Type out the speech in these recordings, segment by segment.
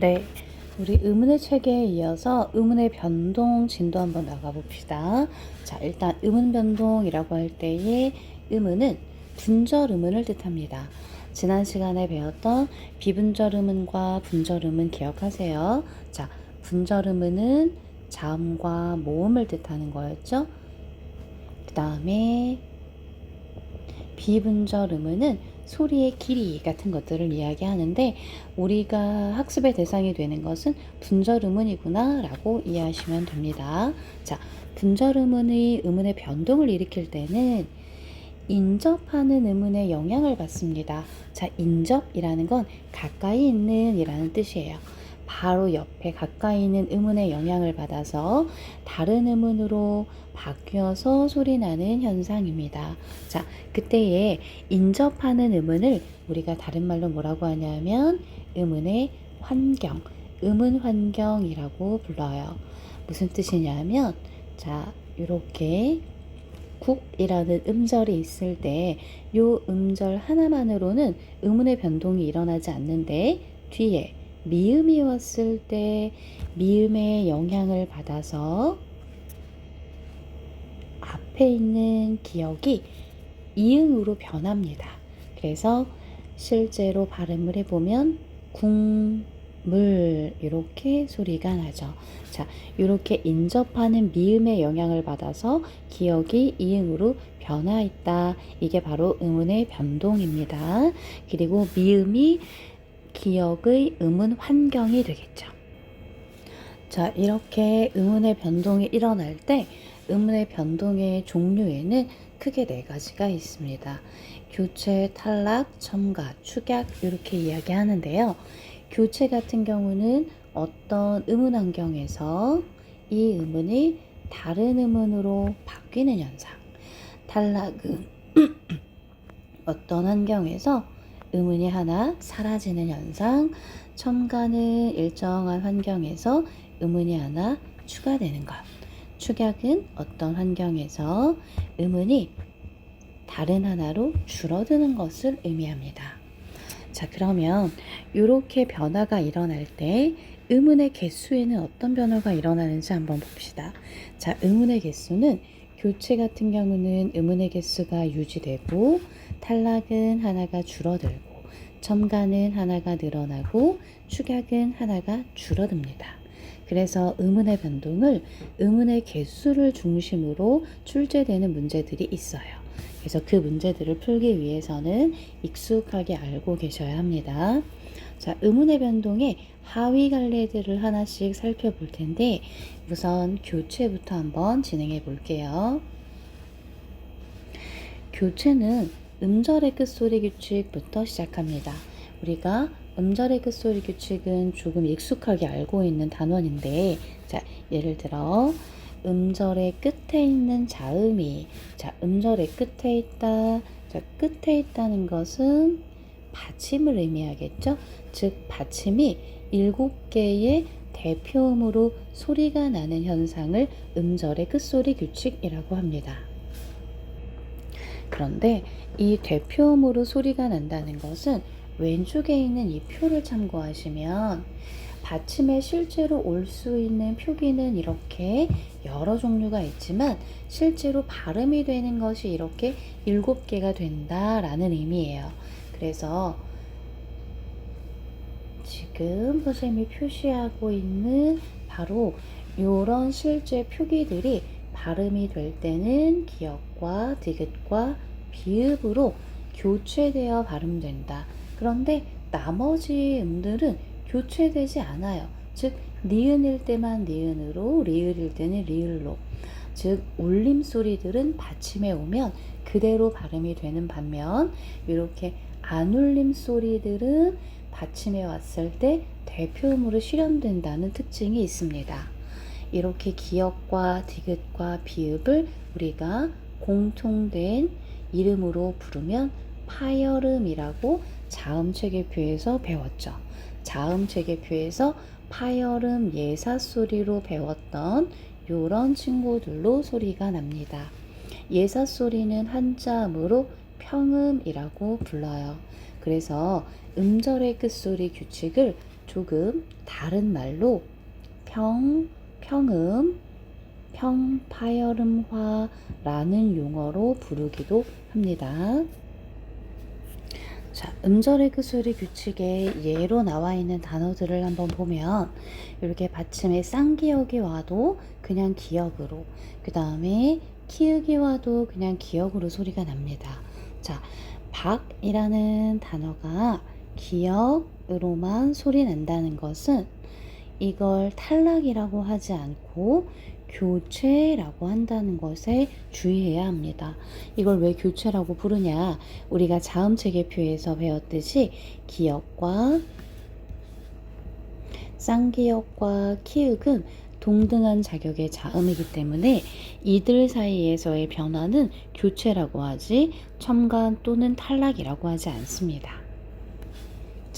네, 우리 의문의 체계에 이어서 의문의 변동 진도 한번 나가봅시다. 자, 일단 의문 변동이라고 할 때의 의문은 분절 의문을 뜻합니다. 지난 시간에 배웠던 비분절 의문과 분절 의문 기억하세요. 자, 분절 의문은 자음과 모음을 뜻하는 거였죠. 그 다음에 비분절 의문은 소리의 길이 같은 것들을 이야기하는데 우리가 학습의 대상이 되는 것은 분절 의문이구나 라고 이해하시면 됩니다. 자, 분절 의문의 의문의 변동을 일으킬 때는 인접하는 의문에 영향을 받습니다. 자, 인접이라는 건 가까이 있는 이라는 뜻이에요. 바로 옆에 가까이 있는 의문에 영향을 받아서 다른 의문으로 바뀌어서 소리 나는 현상입니다. 자, 그때에 인접하는 의문을 우리가 다른 말로 뭐라고 하냐면 의문의 환경, 의문 환경이라고 불러요. 무슨 뜻이냐면 자, 이렇게 국이라는 음절이 있을 때이 음절 하나만으로는 의문의 변동이 일어나지 않는데 뒤에 미음이 왔을 때 미음의 영향을 받아서 앞에 있는 기억이 이응으로 변합니다. 그래서 실제로 발음을 해보면 궁물 이렇게 소리가 나죠. 자, 이렇게 인접하는 미음의 영향을 받아서 기억이 이응으로 변화했다. 이게 바로 의문의 변동입니다. 그리고 미음이 기억의 의문 환경이 되겠죠. 자, 이렇게 의문의 변동이 일어날 때 의문의 변동의 종류에는 크게 네 가지가 있습니다. 교체, 탈락, 첨가, 축약 이렇게 이야기하는데요. 교체 같은 경우는 어떤 의문 환경에서 이 의문이 다른 의문으로 바뀌는 현상. 탈락은 어떤 환경에서 의문이 하나 사라지는 현상. 첨가는 일정한 환경에서 의문이 하나 추가되는 것. 축약은 어떤 환경에서 의문이 다른 하나로 줄어드는 것을 의미합니다. 자, 그러면 이렇게 변화가 일어날 때 의문의 개수에는 어떤 변화가 일어나는지 한번 봅시다. 자, 의문의 개수는 교체 같은 경우는 의문의 개수가 유지되고 탈락은 하나가 줄어들고 첨가는 하나가 늘어나고 축약은 하나가 줄어듭니다. 그래서 의문의 변동을 의문의 개수를 중심으로 출제되는 문제들이 있어요. 그래서 그 문제들을 풀기 위해서는 익숙하게 알고 계셔야 합니다. 자, 의문의 변동의 하위 갈래들을 하나씩 살펴볼 텐데 우선 교체부터 한번 진행해 볼게요. 교체는 음절의 끝소리 규칙부터 시작합니다. 우리가 음절의 끝소리 규칙은 조금 익숙하게 알고 있는 단원인데 자, 예를 들어 음절의 끝에 있는 자음이 자, 음절의 끝에 있다. 자, 끝에 있다는 것은 받침을 의미하겠죠? 즉 받침이 일곱 개의 대표음으로 소리가 나는 현상을 음절의 끝소리 규칙이라고 합니다. 그런데 이 대표음으로 소리가 난다는 것은 왼쪽에 있는 이 표를 참고하시면 받침에 실제로 올 수 있는 표기는 이렇게 여러 종류가 있지만 실제로 발음이 되는 것이 이렇게 일곱 개가 된다라는 의미예요. 그래서 지금 선생님이 표시하고 있는 바로 이런 실제 표기들이 발음이 될 때는 기역과 디귿과 비읍으로 교체되어 발음된다. 그런데 나머지 음들은 교체되지 않아요. 즉 니은일 때만 니은으로 리을일 때는 리을로 즉 울림 소리들은 받침에 오면 그대로 발음이 되는 반면 이렇게 안 울림 소리들은 받침에 왔을 때 대표음으로 실현된다는 특징이 있습니다. 이렇게 기역과 디귿과 비읍을 우리가 공통된 이름으로 부르면 파열음이라고 자음 체계표에서 배웠죠. 자음 체계표에서 파열음 예사 소리로 배웠던 요런 친구들로 소리가 납니다. 예사 소리는 한자음으로 평음이라고 불러요. 그래서 음절의 끝소리 규칙을 조금 다른 말로 평, 평음, 평파열음화라는 용어로 부르기도 합니다. 자, 음절의 그 소리 규칙에 예로 나와 있는 단어들을 한번 보면 이렇게 받침에 쌍기역이 와도 그냥 기역으로 그 다음에 키읔이 와도 그냥 기역으로 소리가 납니다. 자, 박이라는 단어가 기역으로만 소리 난다는 것은 이걸 탈락이라고 하지 않고 교체라고 한다는 것에 주의해야 합니다. 이걸 왜 교체라고 부르냐? 우리가 자음 체계표에서 배웠듯이 기역과 쌍기역과 키읔은 동등한 자격의 자음이기 때문에 이들 사이에서의 변화는 교체라고 하지 첨간 또는 탈락이라고 하지 않습니다.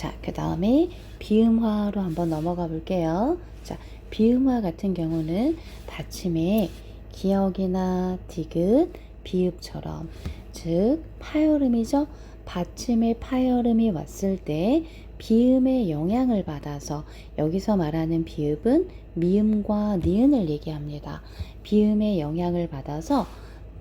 자, 그 다음에 비음화로 한번 넘어가 볼게요. 자, 비음화 같은 경우는 받침에 기역이나 디귿, 비읍처럼 즉 파열음이죠. 받침에 파열음이 왔을 때 비음의 영향을 받아서 여기서 말하는 비읍은 미음과 니은을 얘기합니다. 비음의 영향을 받아서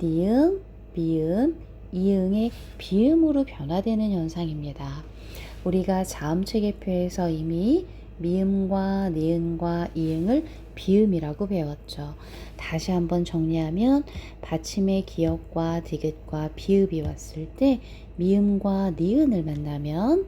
니은, 미음, 이응의 비음으로 변화되는 현상입니다. 우리가 자음체계표에서 이미 미음과 니은과 이응을 비음이라고 배웠죠. 다시 한번 정리하면 받침의 기역과 디귿과 비읍이 왔을 때 미음과 니은을 만나면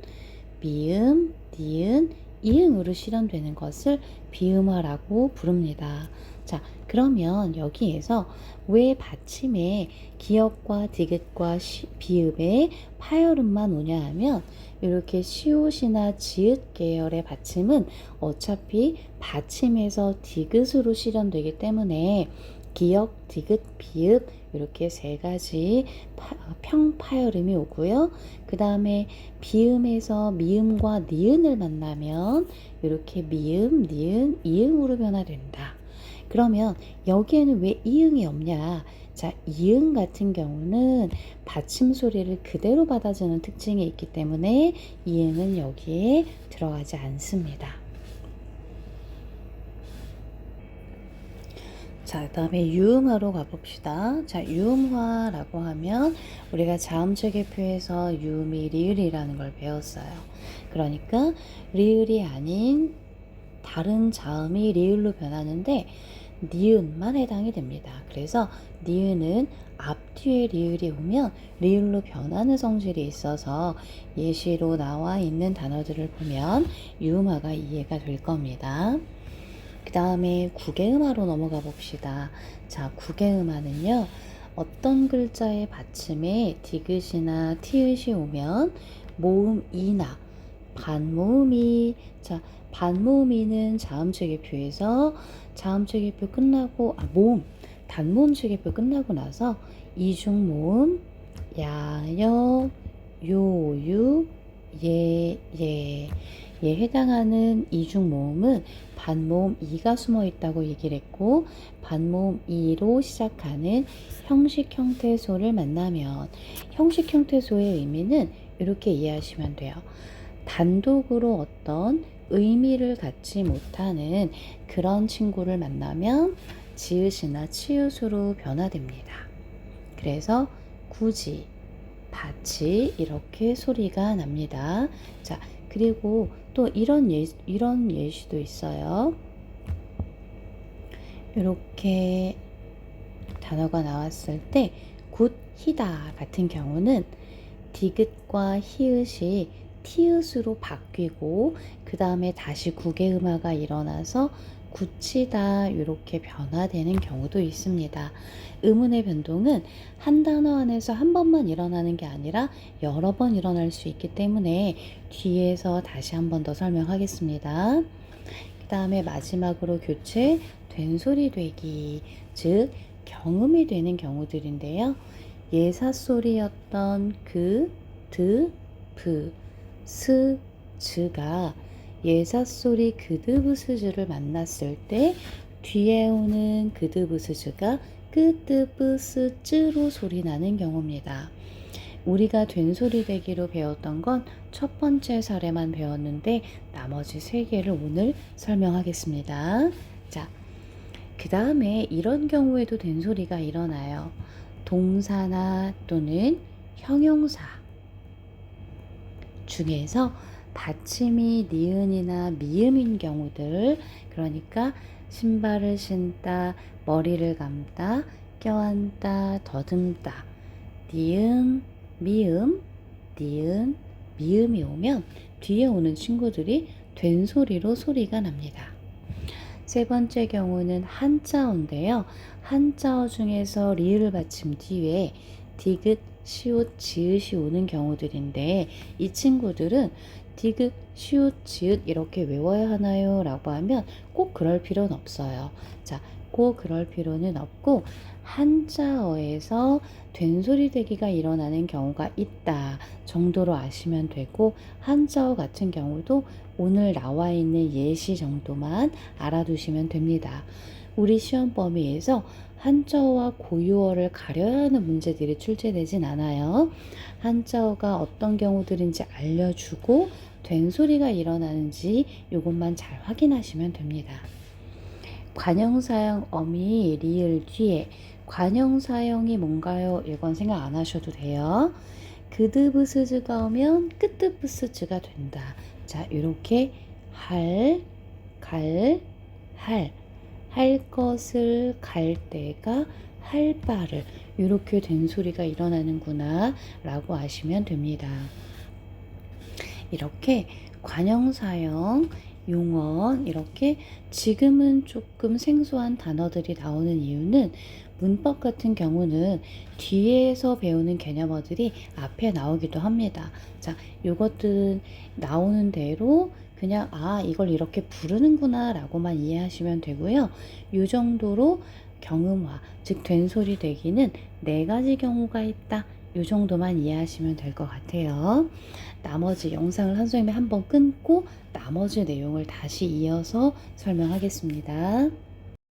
미음, 니은, 이응으로 실현되는 것을 비음화라고 부릅니다. 자, 그러면 여기에서 왜 받침에 기역과 디귿과 시, 비읍에 파열음만 오냐 하면 이렇게 시옷이나 지읒 계열의 받침은 어차피 받침에서 디귿으로 실현되기 때문에 기역, 디귿, 비읍 이렇게 세 가지 파, 평파열음이 오고요. 그 다음에 비음에서 미음과 니은을 만나면 이렇게 미음, 니은, 이응으로 변화된다. 그러면 여기에는 왜 이응이 없냐? 자, 이응 같은 경우는 받침 소리를 그대로 받아주는 특징이 있기 때문에 이응은 여기에 들어가지 않습니다. 자, 그 다음에 유음화로 가봅시다. 자, 유음화라고 하면 우리가 자음체계 표에서 유음이 리을이라는 걸 배웠어요. 그러니까 리을이 아닌 다른 자음이 리을로 변하는데 니은만 해당이 됩니다. 그래서 니은은 앞뒤에 리을이 오면 리을로 변하는 성질이 있어서 예시로 나와 있는 단어들을 보면 유음화가 이해가 될 겁니다. 그 다음에 구개음화로 넘어가 봅시다. 자, 구개음화는요. 어떤 글자의 받침에 디귿이나 티읕이 오면 모음 이나 반모음이 자 반모음이는 자음체계표에서 자음체계표 끝나고 아 모음 단모음 체계표 끝나고 나서 이중 모음 야여 요유 예예 에 해당하는 이중 모음은 반모음 이가 숨어 있다고 얘기를 했고 반모음 이로 시작하는 형식 형태소를 만나면 형식 형태소의 의미는 이렇게 이해하시면 돼요. 단독으로 어떤 의미를 갖지 못하는 그런 친구를 만나면 지읒이나 치읒으로 변화됩니다. 그래서 굳이, 밭이 이렇게 소리가 납니다. 자, 그리고 또 이런 예, 이런 예시도 있어요. 이렇게 단어가 나왔을 때 굿히다 같은 경우는 디귿과 히읗이 티읕으로 바뀌고 그 다음에 다시 구개음화가 일어나서 굳히다 이렇게 변화되는 경우도 있습니다. 의문의 변동은 한 단어 안에서 한 번만 일어나는 게 아니라 여러 번 일어날 수 있기 때문에 뒤에서 다시 한 번 더 설명하겠습니다. 그 다음에 마지막으로 교체 된소리 되기 즉 경음이 되는 경우들인데요. 예사소리였던 그, 드, 브, 스, 즈가 예사소리 그드브스즈를 만났을 때 뒤에 오는 그드브스즈가 끄드브스즈로 소리 나는 경우입니다. 우리가 된소리 대기로 배웠던 건 첫 번째 사례만 배웠는데 나머지 세 개를 오늘 설명하겠습니다. 자, 그 다음에 이런 경우에도 된소리가 일어나요. 동사나 또는 형용사 중에서 받침이 니은이나 미음인 경우들 그러니까 신발을 신다, 머리를 감다, 껴안다, 더듬다 니은, 미음, 니은, 미음이 오면 뒤에 오는 친구들이 된소리로 소리가 납니다. 세 번째 경우는 한자어인데요. 한자어 중에서 리을 받침 뒤에 디귿, 시옷, 지읒이 오는 경우들인데 이 친구들은 디귿, 시옷, 지읒 이렇게 외워야 하나요? 라고 하면 꼭 그럴 필요는 없어요. 자, 꼭 그럴 필요는 없고 한자어에서 된소리 대기가 일어나는 경우가 있다 정도로 아시면 되고 한자어 같은 경우도 오늘 나와 있는 예시 정도만 알아두시면 됩니다. 우리 시험 범위에서 한자어와 고유어를 가려야 하는 문제들이 출제되진 않아요. 한자어가 어떤 경우들인지 알려주고 된소리가 일어나는지 이것만 잘 확인하시면 됩니다. 관형사형 어미 리을 뒤에 관형사형이 뭔가요? 이건 생각 안 하셔도 돼요. 그드브스즈가 오면 끄트브스즈가 된다. 자, 이렇게 할, 갈, 할, 할 것을 갈 때가 할 바를 이렇게 된 소리가 일어나는구나 라고 아시면 됩니다. 이렇게 관형사형, 용언 이렇게 지금은 조금 생소한 단어들이 나오는 이유는 문법 같은 경우는 뒤에서 배우는 개념어들이 앞에 나오기도 합니다. 자, 이것들은 나오는 대로 그냥 아 이걸 이렇게 부르는구나 라고만 이해하시면 되고요. 이 정도로 경음화 즉 된소리 되기는 네 가지 경우가 있다. 이 정도만 이해하시면 될 것 같아요. 나머지 영상을 선생님이 한번 끊고 나머지 내용을 다시 이어서 설명하겠습니다.